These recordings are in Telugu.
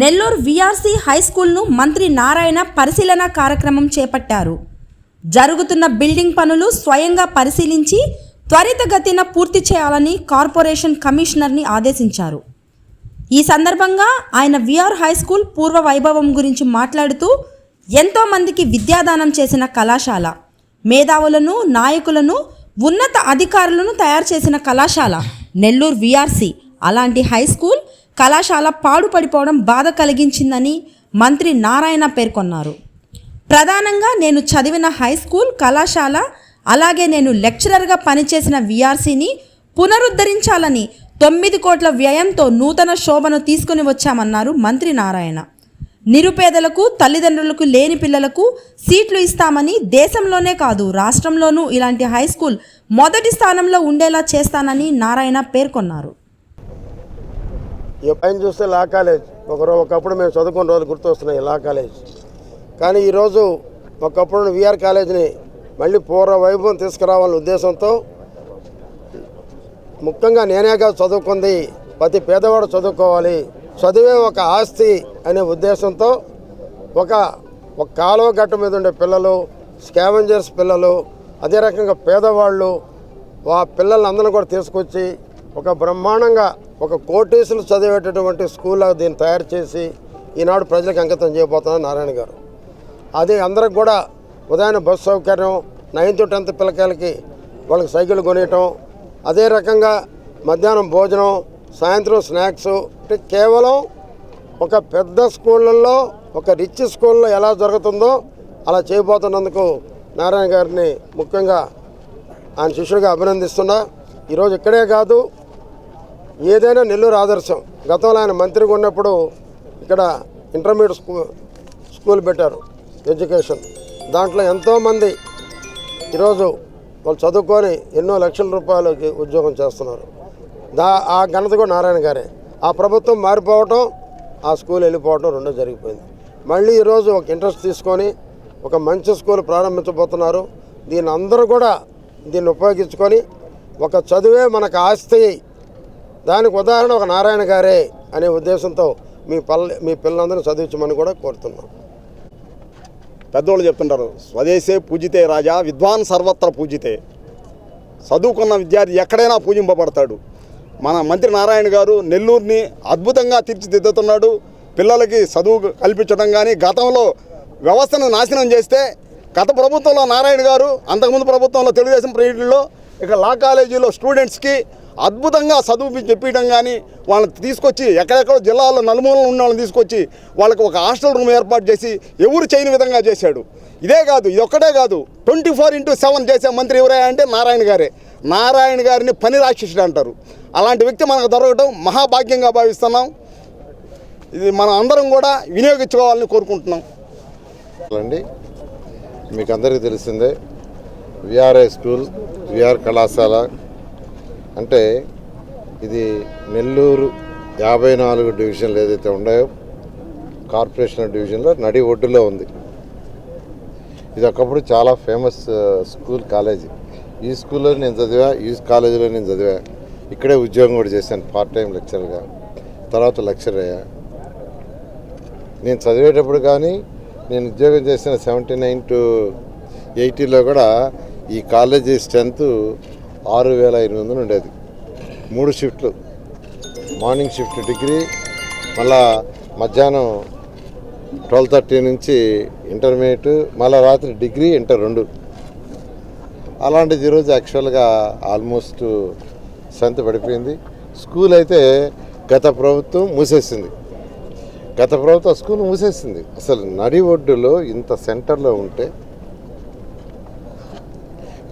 నెల్లూరు విఆర్సీ హై స్కూల్ను మంత్రి నారాయణ పరిశీలన కార్యక్రమం చేపట్టారు. జరుగుతున్న బిల్డింగ్ పనులు స్వయంగా పరిశీలించి త్వరితగతిన పూర్తి చేయాలని కార్పొరేషన్ కమిషనర్ని ఆదేశించారు. ఈ సందర్భంగా ఆయన విఆర్ హై స్కూల్ పూర్వ వైభవం గురించి మాట్లాడుతూ ఎంతో మందికి విద్యాదానం చేసిన కళాశాల మేధావులను నాయకులను ఉన్నత అధికారులను తయారు చేసిన కళాశాల నెల్లూరు విఆర్సి అలాంటి హై స్కూల్ కళాశాల పాడుపడిపోవడం బాధ కలిగించిందని మంత్రి నారాయణ పేర్కొన్నారు. ప్రధానంగా నేను చదివిన హై స్కూల్ కళాశాల అలాగే నేను లెక్చరర్గా పనిచేసిన విఆర్సీని పునరుద్ధరించాలని తొమ్మిది కోట్ల వ్యయంతో నూతన శోభను తీసుకుని వచ్చామన్నారు మంత్రి నారాయణ. నిరుపేదలకు తల్లిదండ్రులకు లేని పిల్లలకు సీట్లు ఇస్తామని దేశంలోనే కాదు రాష్ట్రంలోనూ ఇలాంటి హై స్కూల్ మొదటి స్థానంలో ఉండేలా చేస్తానని నారాయణ పేర్కొన్నారు. ఈ పైన చూస్తే లా కాలేజ్. ఒకరో ఒకప్పుడు మేము చదువుకున్న రోజులు గుర్తొస్తున్నాయి వస్తున్నాయి లా కాలేజ్. కానీ ఈరోజు ఒకప్పుడు విఆర్ కాలేజీని మళ్ళీ పూర్వ వైభవం తీసుకురావాలనే ఉద్దేశంతో ముఖ్యంగా నేనేగా చదువుకుంది ప్రతి పేదవాడు చదువుకోవాలి చదివే ఒక ఆస్తి అనే ఉద్దేశంతో ఒక ఒక కాలువ గట్టు మీద ఉండే పిల్లలు స్కావెంజర్స్ పిల్లలు అదే రకంగా పేదవాళ్ళు ఆ పిల్లలందరిని కూడా తీసుకొచ్చి ఒక బ్రహ్మాండంగా ఒక కోటీసులు చదివేటటువంటి స్కూల్ దీన్ని తయారు చేసి ఈనాడు ప్రజలకు అంకితం చేయబోతున్నారు నారాయణ గారు. అది అందరికి కూడా ఉదయం బస్సు సౌకర్యం నైన్త్ టెన్త్ పిల్లకాయలకి వాళ్ళకి సైకిల్ కొనియటం అదే రకంగా మధ్యాహ్నం భోజనం సాయంత్రం స్నాక్స్ అంటే కేవలం ఒక పెద్ద స్కూళ్ళల్లో ఒక రిచ్ స్కూల్లో ఎలా జరుగుతుందో అలా చేయబోతున్నందుకు నారాయణ గారిని ముఖ్యంగా ఆయన శిష్యుడిగా అభినందిస్తున్నా. ఈరోజు ఇక్కడే కాదు ఏదైనా నెల్లూరు ఆదర్శం. గతంలో ఆయన మంత్రిగా ఉన్నప్పుడు ఇక్కడ ఇంటర్మీడియట్ స్కూల్ స్కూల్ పెట్టారు ఎడ్యుకేషన్. దాంట్లో ఎంతోమంది ఈరోజు వాళ్ళు చదువుకొని ఎన్నో లక్షల రూపాయలకి ఉద్యోగం చేస్తున్నారు. దా ఆ ఘనత కూడా నారాయణ గారే. ఆ ప్రభుత్వం మారిపోవటం ఆ స్కూల్ వెళ్ళిపోవటం రెండో జరిగిపోయింది. మళ్ళీ ఈరోజు ఒక ఇంట్రెస్ట్ తీసుకొని ఒక మంచి స్కూల్ ప్రారంభించబోతున్నారు. దీన్ని అందరూ కూడా దీన్ని ఉపయోగించుకొని ఒక చదువే మనకు ఆస్తి దానికి ఉదాహరణ ఒక నారాయణ గారే అనే ఉద్దేశంతో మీ పల్ల మీ పిల్లలందరినీ చదివించమని కూడా కోరుతున్నాం. పెద్దోళ్ళు చెప్తుంటారు స్వదేశే పూజితే రాజా విద్వాన్ సర్వత్ర పూజితే. చదువుకున్న విద్యార్థి ఎక్కడైనా పూజింపబడతాడు. మన మంత్రి నారాయణ గారు నెల్లూరుని అద్భుతంగా తీర్చిదిద్దుతున్నాడు. పిల్లలకి చదువు కల్పించడం కానీ గతంలో వ్యవస్థను నాశనం చేస్తే గత ప్రభుత్వంలో నారాయణ గారు అంతకుముందు ప్రభుత్వంలో తెలుగుదేశం ప్రైవేట్లో ఇక లా కాలేజీలో స్టూడెంట్స్కి అద్భుతంగా చదువు చెప్పడం కానీ వాళ్ళని తీసుకొచ్చి ఎక్కడెక్కడ జిల్లాలో నలుమూలలో ఉన్న వాళ్ళని తీసుకొచ్చి వాళ్ళకి ఒక హాస్టల్ రూమ్ ఏర్పాటు చేసి ఎవరు చేయని విధంగా చేశాడు. ఇదే కాదు ఇది ఒక్కటే కాదు. ట్వంటీ ఫోర్ ఇంటూ సెవెన్ చేసే మంత్రి ఎవరే అంటే నారాయణ గారే. నారాయణ గారిని పని రాక్షసుడు అంటారు. అలాంటి వ్యక్తి మనకు దొరకడం మహాభాగ్యంగా భావిస్తున్నాం. ఇది మనం అందరం కూడా వినియోగించుకోవాలని కోరుకుంటున్నాం. అండి మీకు అందరికీ తెలిసిందే విఆర్ఐ స్కూల్ విఆర్ కళాశాల అంటే ఇది నెల్లూరు యాభై నాలుగు డివిజన్లు ఏదైతే ఉన్నాయో కార్పొరేషన్ డివిజన్లో నడి ఒడ్డులో ఉంది. ఇది ఒకప్పుడు చాలా ఫేమస్ స్కూల్ కాలేజీ. ఈ స్కూల్లో నేను చదివా ఈ కాలేజీలో నేను చదివా. ఇక్కడే ఉద్యోగం కూడా చేశాను పార్ట్ టైం లెక్చర్గా తర్వాత లెక్చర్ అయ్యా. నేను చదివేటప్పుడు కానీ నేను ఉద్యోగం చేసిన సెవెంటీ నైన్ టు ఎయిటీలో కూడా ఈ కాలేజీ స్ట్రెంత్ ఆరు వేల ఎనిమిది వందలు ఉండేది. మూడు షిఫ్ట్లు. మార్నింగ్ షిఫ్ట్ డిగ్రీ మళ్ళా మధ్యాహ్నం ట్వెల్వ్ థర్టీ నుంచి ఇంటర్మీడియట్ మళ్ళీ రాత్రి డిగ్రీ ఇంటర్ రెండు. అలాంటిది ఈరోజు యాక్చువల్గా ఆల్మోస్ట్ సంత పడిపోయింది. స్కూల్ అయితే గత ప్రభుత్వం మూసేసింది. గత ప్రభుత్వం స్కూల్ మూసేసింది. అసలు నడి ఒడ్డులో ఇంత సెంటర్లో ఉంటే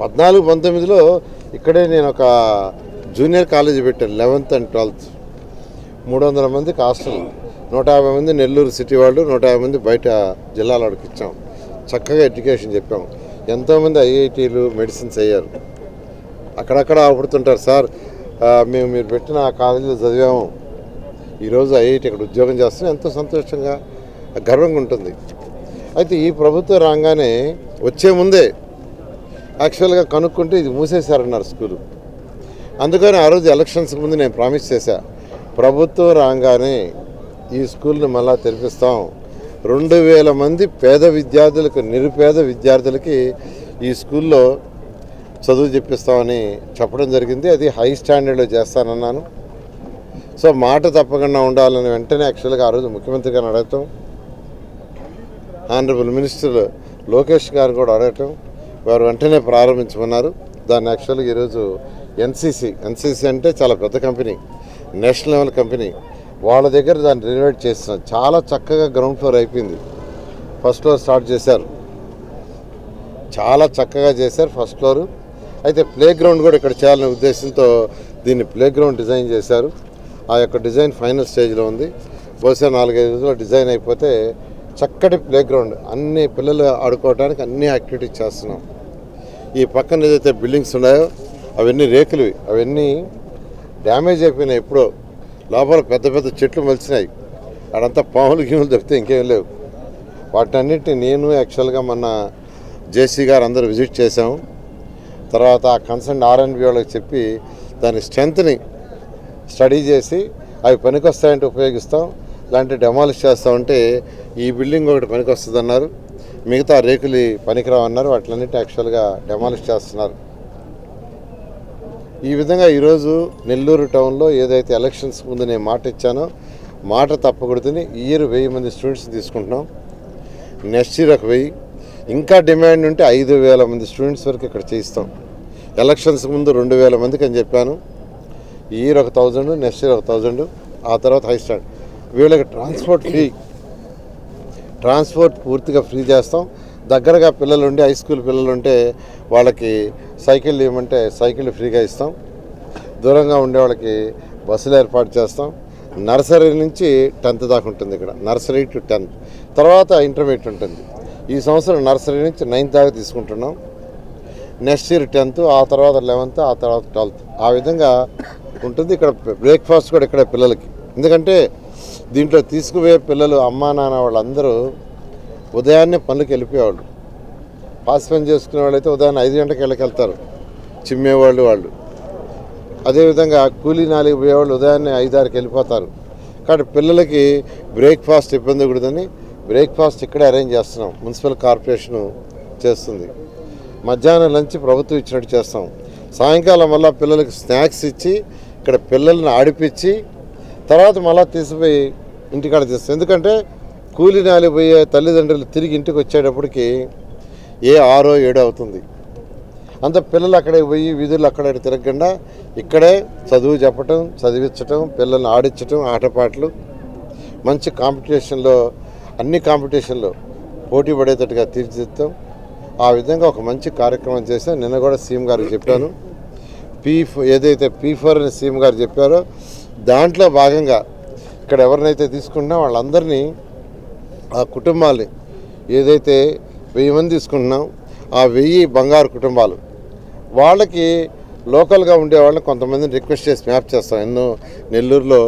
పద్నాలుగు పంతొమ్మిదిలో ఇక్కడే నేను ఒక జూనియర్ కాలేజీ పెట్టాను లెవెన్త్ అండ్ ట్వెల్త్ మూడు వందల మందికి హాస్టల్ నూట యాభై మంది నెల్లూరు సిటీ వాళ్ళు నూట యాభై మంది బయట జిల్లాల వాడికి ఇచ్చాం. చక్కగా ఎడ్యుకేషన్ చెప్పాం. ఎంతోమంది ఐఐటీలు మెడిసిన్స్ అయ్యారు. అక్కడక్కడ ఆపడుతుంటారు సార్ మేము మీరు పెట్టిన ఆ కాలేజీలో చదివాము. ఈరోజు ఐఐటి ఇక్కడ ఉద్యోగం చేస్తాం ఎంతో సంతోషంగా గర్వంగా ఉంటుంది. అయితే ఈ ప్రభుత్వం రాగానే వచ్చే ముందే యాక్చువల్గా కనుక్కుంటే ఇది మూసేశారన్నారు స్కూలు. అందుకని ఆ రోజు ఎలక్షన్స్ ముందు నేను ప్రామిస్ చేశా ప్రభుత్వం రాగానే ఈ స్కూల్ని మళ్ళా తెరిపిస్తాం. రెండు వేల మంది పేద విద్యార్థులకు నిరుపేద విద్యార్థులకి ఈ స్కూల్లో చదువు చెప్పిస్తామని చెప్పడం జరిగింది. అది హై స్టాండర్డ్లో చేస్తానన్నాను. సో మాట తప్పకుండా ఉండాలని వెంటనే యాక్చువల్గా ఆ రోజు ముఖ్యమంత్రి గారిని అడగటం ఆనరబుల్ మినిస్టర్ లోకేష్ గారు కూడా అడగటం వారు వెంటనే ప్రారంభించమన్నారు. దాన్ని యాక్చువల్గా ఈరోజు ఎన్సీసీ ఎన్సీసీ అంటే చాలా పెద్ద కంపెనీ నేషనల్ లెవెల్ కంపెనీ. వాళ్ళ దగ్గర దాన్ని రెనోవేట్ చేస్తున్నారు. చాలా చక్కగా గ్రౌండ్ ఫ్లోర్ అయిపోయింది. ఫస్ట్ ఫ్లోర్ స్టార్ట్ చేశారు. చాలా చక్కగా చేశారు ఫస్ట్ ఫ్లోర్. అయితే ప్లే గ్రౌండ్ కూడా ఇక్కడ చేయాలనే ఉద్దేశంతో దీన్ని ప్లే గ్రౌండ్ డిజైన్ చేశారు. ఆ యొక్క డిజైన్ ఫైనల్ స్టేజ్లో ఉంది. బహుశా నాలుగైదు రోజుల్లో డిజైన్ అయిపోతే చక్కటి ప్లేగ్రౌండ్ అన్ని పిల్లలు ఆడుకోవడానికి అన్ని యాక్టివిటీస్ చేస్తున్నాం. ఈ పక్కన ఏదైతే బిల్డింగ్స్ ఉన్నాయో అవన్నీ రేకులువి అవన్నీ డ్యామేజ్ అయిపోయినాయి ఎప్పుడో. లోపల పెద్ద పెద్ద చెట్లు మలిచినాయి. అడంతా పాములు గీములు తప్పితే ఇంకేం లేవు. వాటన్నిటిని నేను యాక్చువల్గా మొన్న జేసీ గారు అందరూ విజిట్ చేశాము తర్వాత ఆ కన్సర్న్ ఆర్ఎన్బి వాళ్ళకి చెప్పి దాని స్ట్రెంత్ని స్టడీ చేసి అవి పనికొస్తాయంటే ఉపయోగిస్తాం. ఇలాంటి డెమాలిష్ చేస్తామంటే ఈ బిల్డింగ్ ఒకటి పనికి వస్తుందన్నారు మిగతా రేకులు పనికిరావు అన్నారు వాటిలన్నిటి యాక్చువల్గా డెమాలిష్ చేస్తున్నారు. ఈ విధంగా ఈరోజు నెల్లూరు టౌన్లో ఏదైతే ఎలక్షన్స్ ముందు నేను మాట ఇచ్చానో మాట తప్పకూడదని ఇయర్ వెయ్యి మంది స్టూడెంట్స్ తీసుకుంటున్నాం. నెక్స్ట్ ఇయర్ ఒక వెయ్యి. ఇంకా డిమాండ్ ఉంటే ఐదు వేల మంది స్టూడెంట్స్ వరకు ఇక్కడ చేయిస్తాం. ఎలక్షన్స్ ముందు రెండు వేల మందికి అని చెప్పాను. ఇయర్ ఒక థౌజండ్ నెక్స్ట్ ఇయర్ ఒక థౌజండ్ ఆ తర్వాత హై స్టాండ్. వీళ్ళకి ట్రాన్స్పోర్ట్ ఫ్రీ ట్రాన్స్పోర్ట్ పూర్తిగా ఫ్రీ చేస్తాం. దగ్గరగా పిల్లలు ఉండి హై స్కూల్ పిల్లలు ఉంటే వాళ్ళకి సైకిల్ ఇవ్వమంటే సైకిల్ ఫ్రీగా ఇస్తాం. దూరంగా ఉండే వాళ్ళకి బస్సులు ఏర్పాటు చేస్తాం. నర్సరీ నుంచి టెన్త్ దాకా ఉంటుంది ఇక్కడ. Nursery to tenth. తర్వాత ఇంటర్మీడియట్ ఉంటుంది. ఈ సంవత్సరం నర్సరీ నుంచి నైన్త్ దాకా తీసుకుంటున్నాం. నెక్స్ట్ ఇయర్ టెన్త్ ఆ తర్వాత లెవెన్త్ ఆ తర్వాత ట్వెల్త్. ఆ విధంగా ఉంటుంది. ఇక్కడ బ్రేక్ఫాస్ట్ కూడా ఇక్కడ పిల్లలకి. ఎందుకంటే దీంట్లో తీసుకుపోయే పిల్లలు అమ్మా నాన్న వాళ్ళందరూ ఉదయాన్నే పనులకు వెళ్ళిపోయేవాళ్ళు. పాస్ పని చేసుకునే వాళ్ళైతే ఉదయం ఉదయాన్నే ఐదు గంటలకు వెళ్ళకెళ్తారు చిమ్మేవాళ్ళు వాళ్ళు. అదేవిధంగా కూలీ నాలుగు పోయేవాళ్ళు ఉదయాన్నే ఐదారుకి వెళ్ళిపోతారు. కాబట్టి పిల్లలకి బ్రేక్ఫాస్ట్ ఇబ్బంది కూడదని బ్రేక్ఫాస్ట్ ఇక్కడే అరేంజ్ చేస్తున్నాం. మున్సిపల్ కార్పొరేషన్ చేస్తుంది. మధ్యాహ్నం లంచ్ ప్రభుత్వం ఇచ్చినట్టు చేస్తాం. సాయంకాలం వల్ల పిల్లలకి స్నాక్స్ ఇచ్చి ఇక్కడ పిల్లల్ని ఆడిపించి తర్వాత మళ్ళీ తీసిపోయి ఇంటికాడ తీస్తాం ఎందుకంటే కూలి నాలిపోయే తల్లిదండ్రులు తిరిగి ఇంటికి వచ్చేటప్పటికి ఏ ఆరో ఏడో అవుతుంది. అంత పిల్లలు అక్కడే పోయి వీధులు అక్కడ తిరగకుండా ఇక్కడే చదువు చెప్పటం చదివించటం పిల్లల్ని ఆడించటం ఆటపాటలు మంచి కాంపిటీషన్లో అన్ని కాంపిటీషన్లో పోటీ పడేటట్టుగా తీర్చిదిద్దాం. ఆ విధంగా ఒక మంచి కార్యక్రమం చేసాం నిన్న కూడా సీఎం గారికి చెప్పాను. పీ ఏదైతే పీ ఫోర్ అని సీఎం గారు చెప్పారో దాంట్లో భాగంగా ఇక్కడ ఎవరినైతే తీసుకున్నా వాళ్ళందరినీ ఆ కుటుంబాలు ఏదైతే వెయ్యి మంది తీసుకుంటున్నాం ఆ వెయ్యి బంగారు కుటుంబాలు. వాళ్ళకి లోకల్గా ఉండే వాళ్ళని కొంతమందిని రిక్వెస్ట్ చేసి మ్యాప్ చేస్తాం. ఎన్నో నెల్లూరులో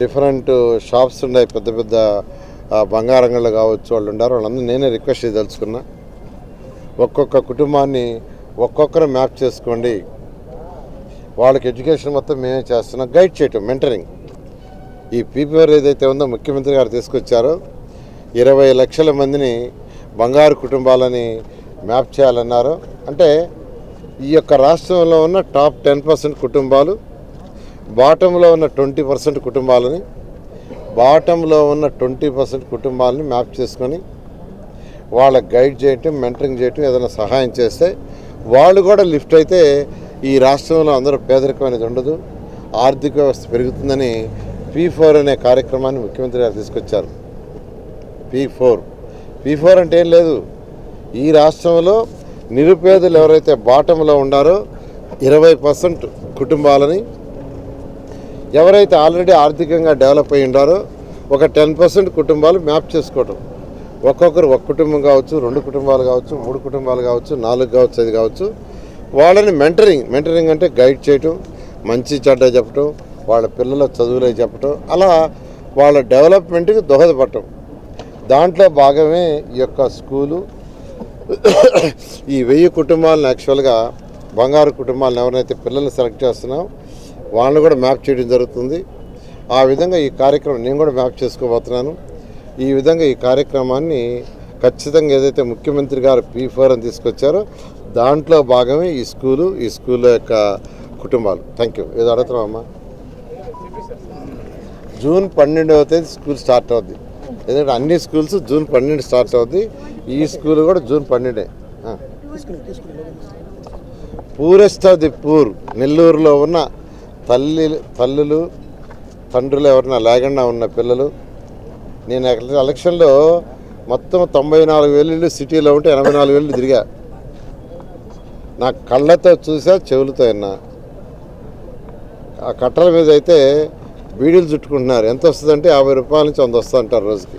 డిఫరెంట్ షాప్స్ ఉన్నాయి. పెద్ద పెద్ద ఆ, బంగారంగళ్ళు కావచ్చు వాళ్ళు ఉండారు. వాళ్ళందరూ నేనే రిక్వెస్ట్ చేసి తెలుసుకున్నా ఒక్కొక్క కుటుంబాన్ని ఒక్కొక్కరు మ్యాప్ చేసుకోండి. వాళ్ళకి ఎడ్యుకేషన్ మొత్తం మేమే చేస్తున్నాం గైడ్ చేయటం మెంటరింగ్ ఈ పీపీఆర్ ఏదైతే ఉందో ముఖ్యమంత్రి గారు తీసుకొచ్చారో ఇరవై లక్షల మందిని బంగారు కుటుంబాలని మ్యాప్ చేయాలన్నారు. అంటే ఈ యొక్క రాష్ట్రంలో ఉన్న టాప్ టెన్ పర్సెంట్ కుటుంబాలు బాటంలో ఉన్న ట్వంటీ పర్సెంట్ కుటుంబాలని బాటంలో ఉన్న ట్వంటీ పర్సెంట్ కుటుంబాలని మ్యాప్ చేసుకొని వాళ్ళకి గైడ్ చేయటం మెంటరింగ్ చేయటం ఏదైనా సహాయం చేస్తే వాళ్ళు కూడా లిఫ్ట్ అయితే ఈ రాష్ట్రంలో అందరూ పేదరికం అనేది ఉండదు ఆర్థిక వ్యవస్థ పెరుగుతుందని పీ ఫోర్ అనే కార్యక్రమాన్ని ముఖ్యమంత్రి గారు తీసుకొచ్చారు. P four. పీ ఫోర్ అంటే ఏం లేదు. ఈ రాష్ట్రంలో నిరుపేదలు ఎవరైతే బాటంలో ఉండారో ఇరవై పర్సెంట్ కుటుంబాలని ఎవరైతే ఆల్రెడీ ఆర్థికంగా డెవలప్ అయి ఉండారో ఒక టెన్ పర్సెంట్ కుటుంబాలు మ్యాప్ చేసుకోవటం. ఒక్కొక్కరు ఒక కుటుంబం కావచ్చు రెండు కుటుంబాలు కావచ్చు మూడు కుటుంబాలు కావచ్చు నాలుగు కావచ్చు అది కావచ్చు. వాళ్ళని మెంటరింగ్ మెంటరింగ్ అంటే గైడ్ చేయటం మంచి చెడ్డ చెప్పటం వాళ్ళ పిల్లల చదువులే చెప్పటం అలా వాళ్ళ డెవలప్మెంట్కి దోహదపడటం. దాంట్లో భాగమే ఈ యొక్క స్కూలు. ఈ వెయ్యి కుటుంబాలను యాక్చువల్గా బంగారు కుటుంబాలను ఎవరైతే పిల్లల్ని సెలెక్ట్ చేస్తున్నాం వాళ్ళని కూడా మ్యాప్ చేయడం జరుగుతుంది. ఆ విధంగా ఈ కార్యక్రమం నేను కూడా మ్యాప్ చేసుకోబోతున్నాను. ఈ విధంగా ఈ కార్యక్రమాన్ని ఖచ్చితంగా ఏదైతే ముఖ్యమంత్రి గారు పీ ఫోర్ అని తీసుకొచ్చారో దాంట్లో భాగమే ఈ స్కూలు ఈ స్కూల్ యొక్క కుటుంబాలు. థ్యాంక్ యూ ఏదో అడుగుతున్నామమ్మా జూన్ పన్నెండవ తేదీ స్కూల్ స్టార్ట్ అవుద్ది. ఎందుకంటే అన్ని స్కూల్స్ జూన్ పన్నెండు స్టార్ట్ అవుద్ది. ఈ స్కూల్ కూడా జూన్ పన్నెండే. పూరెస్ట్ ఆఫ్ ది పూర్ నెల్లూరులో ఉన్న తల్లి తల్లులు తండ్రులు ఎవరైనా లేకుండా ఉన్న పిల్లలు నేను ఎలక్షన్లో మొత్తం తొంభై నాలుగు వేలు సిటీలో ఉంటే ఎనభై నాలుగు వేలు తిరిగా. నా కళ్ళతో చూసా చెవులతో విన్నా. ఆ కట్టల మీద అయితే బీడీలు చుట్టుకుంటున్నారు. ఎంత వస్తుందంటే యాభై రూపాయల నుంచి వంద వస్తుంటారు రోజుకి.